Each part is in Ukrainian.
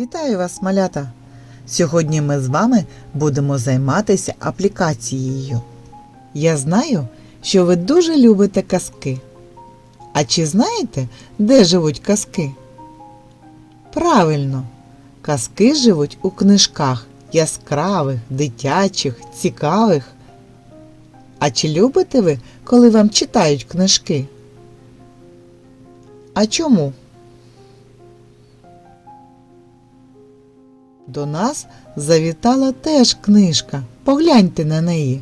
Вітаю вас, малята! Сьогодні ми з вами будемо займатися аплікацією. Я знаю, що ви дуже любите казки. А чи знаєте, де живуть казки? Правильно, казки живуть у книжках яскравих, дитячих, цікавих. А чи любите ви, коли вам читають книжки? А чому? До нас завітала теж книжка. Погляньте на неї.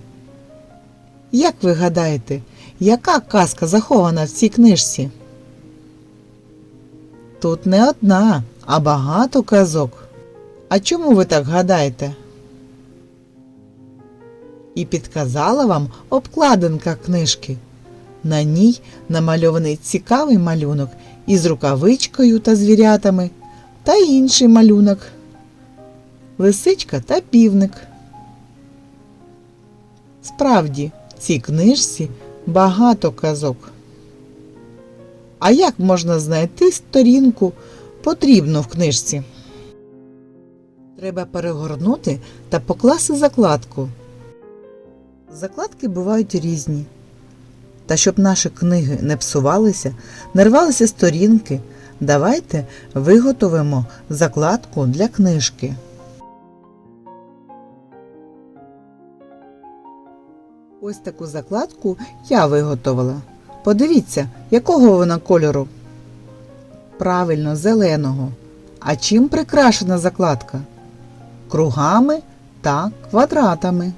Як ви гадаєте, яка казка захована в цій книжці? Тут не одна, а багато казок. А чому ви так гадаєте? І підказала вам обкладинка книжки. На ній намальований цікавий малюнок із рукавичкою та звірятами та інший малюнок лисичка та півник. Справді, в цій книжці багато казок. А як можна знайти сторінку потрібну в книжці? Треба перегорнути та покласти закладку. Закладки бувають різні. Та щоб наші книги не псувалися, не рвалися сторінки, давайте виготовимо закладку для книжки. Ось таку закладку я виготовила. Подивіться, якого вона кольору? Правильно, зеленого. А чим прикрашена закладка? Кругами та квадратами.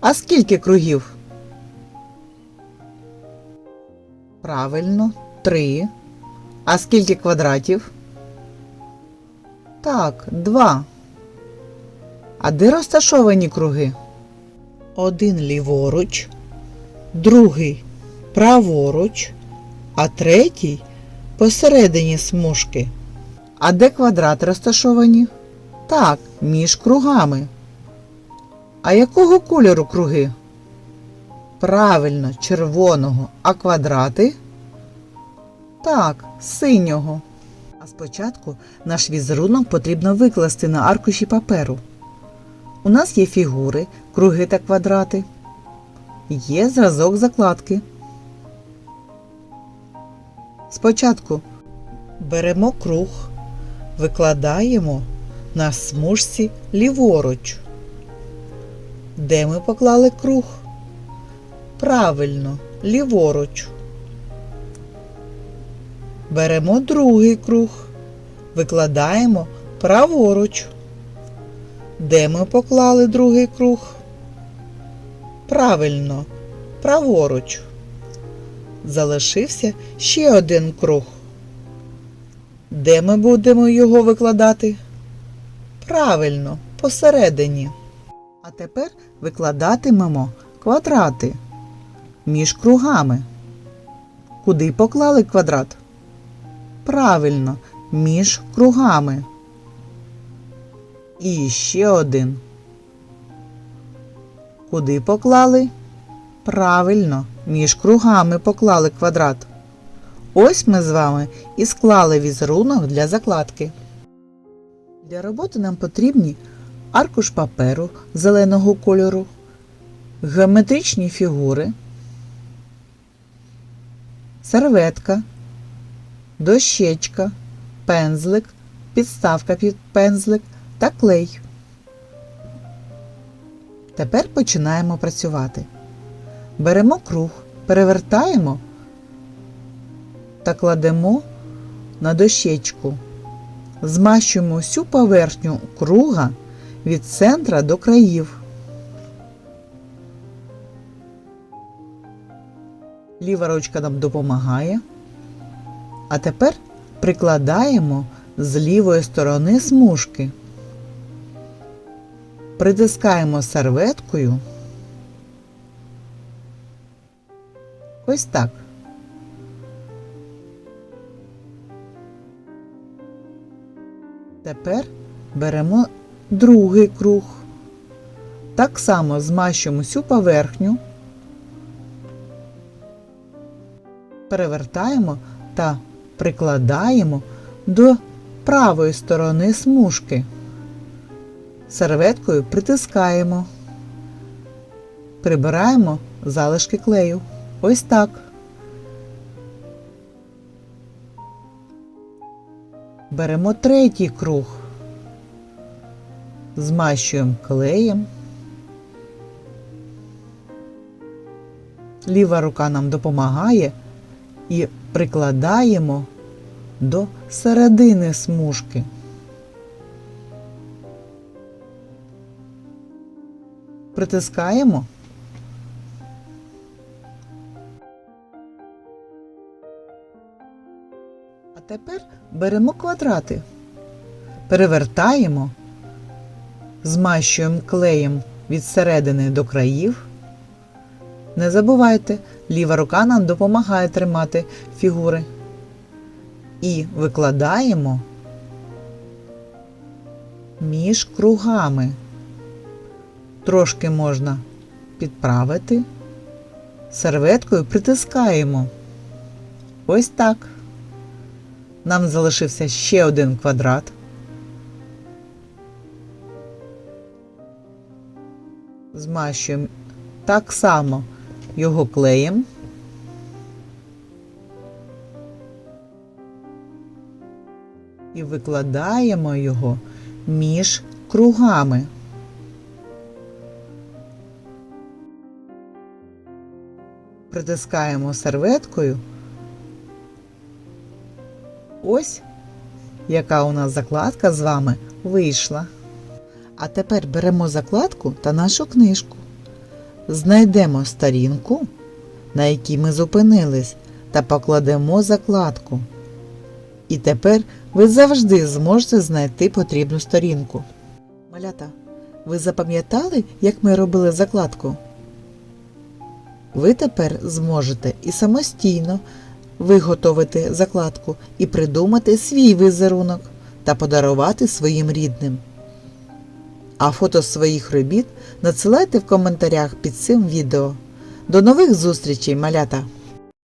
А скільки кругів? Правильно, три. А скільки квадратів? Так, два. А де розташовані круги? Один ліворуч, другий праворуч, а третій посередині смужки. А де квадрати розташовані? Так, між кругами. А якого кольору круги? Правильно, червоного, а квадрати? Так, синього. А спочатку наш візерунок потрібно викласти на аркуші паперу. У нас є фігури, круги та квадрати. Є зразок закладки. Спочатку беремо круг, викладаємо на смужці ліворуч. Де ми поклали круг? Правильно, ліворуч. Беремо другий круг, викладаємо праворуч. Де ми поклали другий круг? Правильно, праворуч. Залишився ще один круг. Де ми будемо його викладати? Правильно, посередині. А тепер викладатимемо квадрати між кругами. Куди поклали квадрат? Правильно, між кругами. І ще один. Куди поклали? Правильно, між кругами поклали квадрат. Ось ми з вами і склали візерунок для закладки. Для роботи нам потрібні аркуш паперу зеленого кольору, геометричні фігури, серветка, дощечка, пензлик, підставка під пензлик та клей. Тепер починаємо працювати. Беремо круг, перевертаємо та кладемо на дощечку. Змащуємо всю поверхню круга від центра до країв. Ліва ручка нам допомагає. А тепер прикладаємо з лівої сторони смужки. Притискаємо серветкою. Ось так. Тепер беремо другий круг. Так само змащуємо всю поверхню, перевертаємо та прикладаємо до правої сторони смужки. Серветкою притискаємо. Прибираємо залишки клею. Ось так. Беремо третій круг. Змащуємо клеєм. Ліва рука нам допомагає і прикладаємо до середини смужки. Притискаємо. А тепер беремо квадрати, перевертаємо, змащуємо клеєм від середини до країв. Не забувайте, ліва рука нам допомагає тримати фігури. І викладаємо між кругами. Трошки можна підправити. Серветкою притискаємо. Ось так. Нам залишився ще один квадрат. Змащуємо так само його клеєм. І викладаємо його між кругами. Притискаємо серветкою. Ось яка у нас закладка з вами вийшла. А тепер беремо закладку та нашу книжку. Знайдемо сторінку, на якій ми зупинились, та покладемо закладку. І тепер ви завжди зможете знайти потрібну сторінку. Малята, ви запам'ятали, як ми робили закладку? Ви тепер зможете і самостійно виготовити закладку і придумати свій візерунок та подарувати своїм рідним. А фото своїх робіт надсилайте в коментарях під цим відео. До нових зустрічей, малята!